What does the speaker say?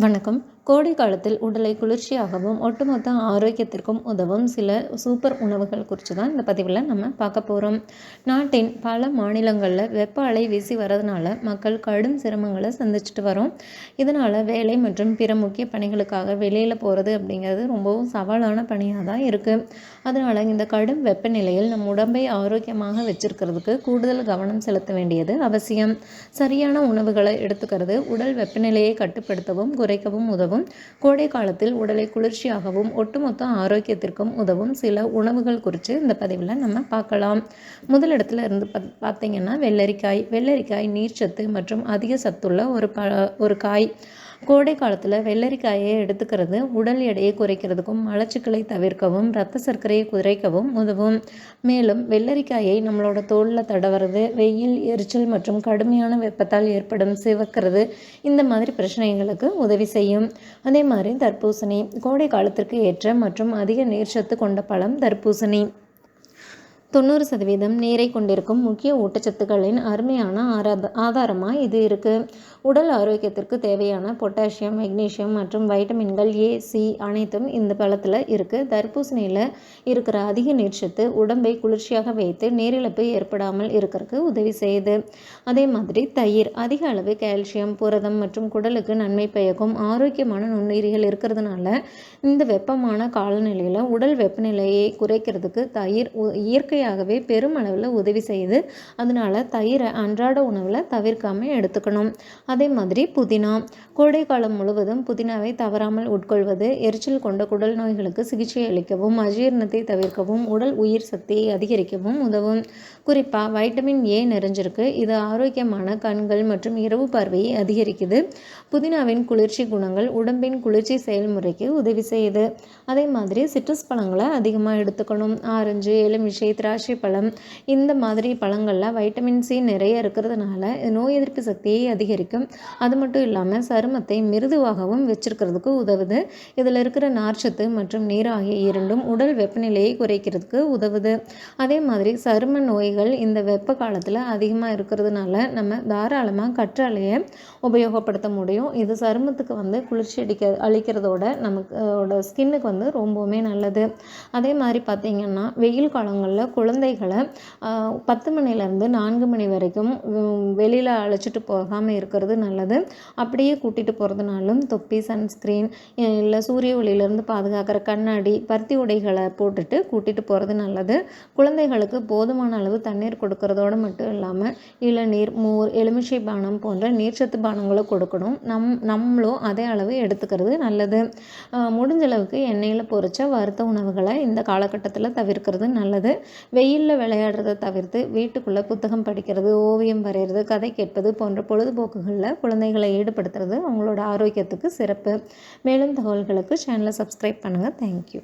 வணக்கம். கோடை காலத்தில் உடலை குளிர்ச்சியாகவும் ஒட்டுமொத்த ஆரோக்கியத்திற்கும் உதவும் சில சூப்பர் உணவுகள் குறித்து தான் இந்த பதிவில் நம்ம பார்க்க போகிறோம் நாட்டின் பல மாநிலங்களில் வெப்ப அலை வீசி வரதுனால மக்கள் கடும் சிரமங்களை சந்திச்சுட்டு வரோம். இதனால் வேலை மற்றும் பிற முக்கிய பணிகளுக்காக வெளியில் போகிறது அப்படிங்கிறது ரொம்பவும் சவாலான பணியாக தான் இருக்குது அதனால் இந்த கடும் வெப்பநிலையில் நம் உடம்பை ஆரோக்கியமாக வச்சிருக்கிறதுக்கு கூடுதல் கவனம் செலுத்த வேண்டியது அவசியம். சரியான உணவுகளை எடுத்துக்கிறது உடல் வெப்பநிலையை கட்டுப்படுத்தவும் குறைக்கவும் உதவும். கோடை காலத்தில் உடலை குளிர்ச்சியாகவும் ஒட்டுமொத்த ஆரோக்கியத்திற்கும் உதவும் சில உணவுகள் குறித்து இந்த பதிவில் நம்ம பார்க்கலாம். முதலிடத்துல இருந்து பார்த்தீங்கன்னா வெள்ளரிக்காய். வெள்ளரிக்காய் நீர்ச்சத்து மற்றும் அதிக சத்துள்ள ஒரு ப ஒரு காய். கோடை காலத்தில் வெள்ளரிக்காயை எடுத்துக்கிறது உடல் எடையை குறைக்கிறதுக்கும் மலச்சிக்கலை தவிர்க்கவும் ரத்த சர்க்கரையை குறைக்கவும் உதவும். மேலும் வெள்ளரிக்காயை நம்மளோட தோலில் தடவுறது வெயில் எரிச்சல் மற்றும் கடுமையான வெப்பத்தால் ஏற்படும் சிவக்கிறது இந்த மாதிரி பிரச்சனைகளுக்கு உதவி செய்யும். அதே மாதிரி தர்பூசணி கோடை காலத்திற்கு ஏற்ற மற்றும் அதிக நீர்ச்சத்து கொண்ட பழம் தர்பூசணி. தொண்ணூறு சதவீதம் நீரை கொண்டிருக்கும் முக்கிய ஊட்டச்சத்துக்களின் அருமையான ஆராத ஆதாரமாக இது இருக்குது உடல் ஆரோக்கியத்திற்கு தேவையான பொட்டாசியம் மெக்னீஷியம் மற்றும் வைட்டமின்கள் ஏ சி அனைத்தும் இந்த பழத்தில் இருக்குது தர்பூசணியில் இருக்கிற அதிக நீர்ச்சத்து உடம்பை குளிர்ச்சியாக வைத்து நீரிழப்பு ஏற்படாமல் இருக்கிறதுக்கு உதவி செய்யுது. அதே மாதிரி தயிர் அதிக அளவு கால்சியம் புரதம் மற்றும் குடலுக்கு நன்மை பயக்கும் ஆரோக்கியமான நுண்ணுயிரிகள் இருக்கிறதுனால இந்த வெப்பமான காலநிலையில் உடல் வெப்பநிலையை குறைக்கிறதுக்கு தயிர் இயற்கை இயற்கையாகவே பெருமளவில் உதவி செய்யுது அதனால் தயிரை அன்றாட உணவில் தவிர்க்காமல் எடுத்துக்கணும். அதே மாதிரி புதினா. கோடை காலம் முழுவதும் புதினாவை தவறாமல் உட்கொள்வது எரிச்சல் கொண்ட குடல் நோய்களுக்கு சிகிச்சை அளிக்கவும் அஜீரணத்தை தவிர்க்கவும் உடல் உயிர் சக்தியை அதிகரிக்கவும் உதவும். குறிப்பாக வைட்டமின் ஏ நிறைஞ்சிருக்கு. இது ஆரோக்கியமான கண்கள் மற்றும் இரவு பார்வையை அதிகரிக்குது. புதினாவின் குளிர்ச்சி குணங்கள் உடம்பின் குளிர்ச்சி செயல்முறைக்கு உதவி செய்யுது. அதே மாதிரி சிட்ரஸ் பழங்களை அதிகமாக எடுத்துக்கணும். ஆரஞ்சு எலுமிச்சை திராட்சை பழம் இந்த மாதிரி பழங்களில் வைட்டமின் சி நிறைய இருக்கிறதுனால நோய் எதிர்ப்பு சக்தியை அதிகரிக்கும். அது மட்டும் இல்லாமல் சருமத்தை மிருதுவாகவும் வச்சிருக்கிறதுக்கு உதவுது. இதில் இருக்கிற நார்ச்சத்து மற்றும் நீர் ஆகிய இரண்டும் உடல் வெப்பநிலையை குறைக்கிறதுக்கு உதவுது. அதே மாதிரி சரும நோய்கள் இந்த வெப்ப காலத்தில் அதிகமாக இருக்கிறதுனால நம்ம தாராளமாக கற்றாழையை உபயோகப்படுத்த முடியும். இது சருமத்துக்கு வந்து குளிர்ச்சி அடிக்க அளிக்கிறதோட நமக்கு ஸ்கின்னுக்கு வந்து ரொம்பவுமே நல்லது. அதே மாதிரி பார்த்திங்கன்னா வெயில் காலங்களில் குழந்தைகளை பத்து மணிலேருந்து நான்கு மணி வரைக்கும் வெளியில் அழைச்சிட்டு போகாமல் இருக்கிறது நல்லது. அப்படியே கூட்டிகிட்டு போகிறதுனாலும் தொப்பி சன்ஸ்க்ரீன் இல்லை சூரிய ஒளியிலேருந்து பாதுகாக்கிற கண்ணாடி பருத்தி உடைகளை போட்டுட்டு கூட்டிகிட்டு போகிறது நல்லது. குழந்தைகளுக்கு போதுமான அளவு தண்ணீர் கொடுக்கறதோடு மட்டும் இல்லாமல் இளநீர் மோர் எலுமிச்சை பானம் போன்ற நீர்ச்சத்து பானங்களை கொடுக்கணும். நம் நம்மளும் அதே அளவு எடுத்துக்கிறது நல்லது. முடிஞ்ச அளவுக்கு எண்ணெயில் பொறிச்ச வறுத்த உணவுகளை இந்த காலகட்டத்தில் தவிர்க்கிறது நல்லது. வெயிலில் விளையாடுறதை தவிர்த்து வீட்டுக்குள்ளே புத்தகம் படிக்கிறது ஓவியம் வரைகிறது கதை கேட்பது போன்ற பொழுதுபோக்குகளில் குழந்தைகளை ஈடுபடுத்துறது அவங்களோட ஆரோக்கியத்துக்கு சிறப்பு. மேலும் தகவல்களுக்கு சேனலை சப்ஸ்கிரைப் பண்ணுங்கள் தேங்க்யூ